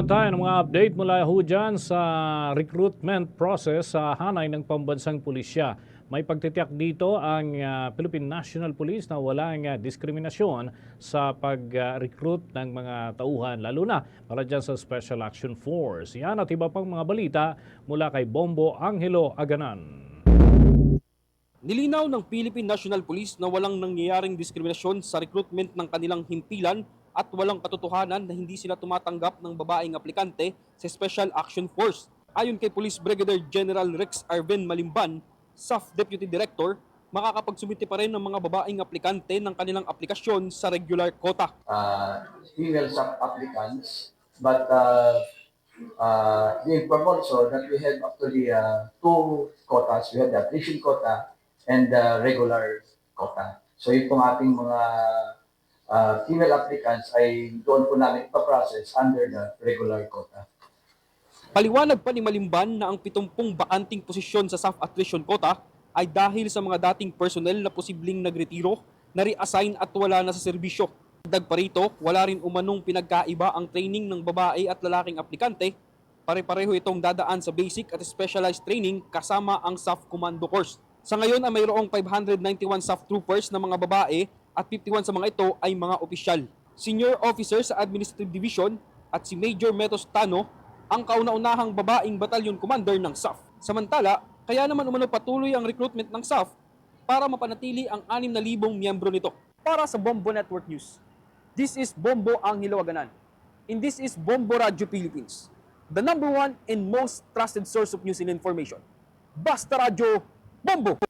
naman tayo ng mga update mula ho dyan sa recruitment process sa hanay ng pambansang pulisya. May pagtitiyak dito ang ah, Philippine National Police na walang ah, diskriminasyon sa pag-recruit ng mga tauhan, lalo na para dyan sa Special Action Force. Yan at iba pang mga balita mula kay Bombo Angelo Aganan. Nilinaw ng Philippine National Police na walang nangyayaring diskriminasyon sa recruitment ng kanilang himpilan at walang katotohanan na hindi sila tumatanggap ng babaeng aplikante sa Special Action Force. Ayon kay Police Brigadier General Rex Arvin Malimban, SAF Deputy Director, makakapagsumite pa rin ng mga babaeng aplikante ng kanilang aplikasyon sa regular quota. uh, female sub applicants, but uh, uh, we inform also that we have actually uh, two quotas. We have the attrition quota and the regular quota. So itong ating mga uh, female applicants ay doon po namin ipaprocess under the regular quota. Paliwanag pa ni Malimban na ang 70 bakanting posisyon sa SAF attrition quota ay dahil sa mga dating personnel na posibleng nagretiro, na-reassign at wala na sa serbisyo. Dagdag pa rito, wala rin umanong pinagkaiba ang training ng babae at lalaking aplikante. Pare-pareho itong dadaan sa basic at specialized training kasama ang SAF Commando Course. Sa ngayon ay mayroong 591 SAF troopers na mga babae at 51 sa mga ito ay mga opisyal. Senior officer sa Administrative Division at si Major Metos Tano ang kauna-unahang babaeng batalyon commander ng SAF. Samantala, kaya naman umano patuloy ang recruitment ng SAF para mapanatili ang 6,000 miyembro nito. Para sa Bombo Network News, this is Bombo Angelo Aganan. And this is Bombo Radio Philippines, the number one and most trusted source of news and information. Basta Radio Bombo!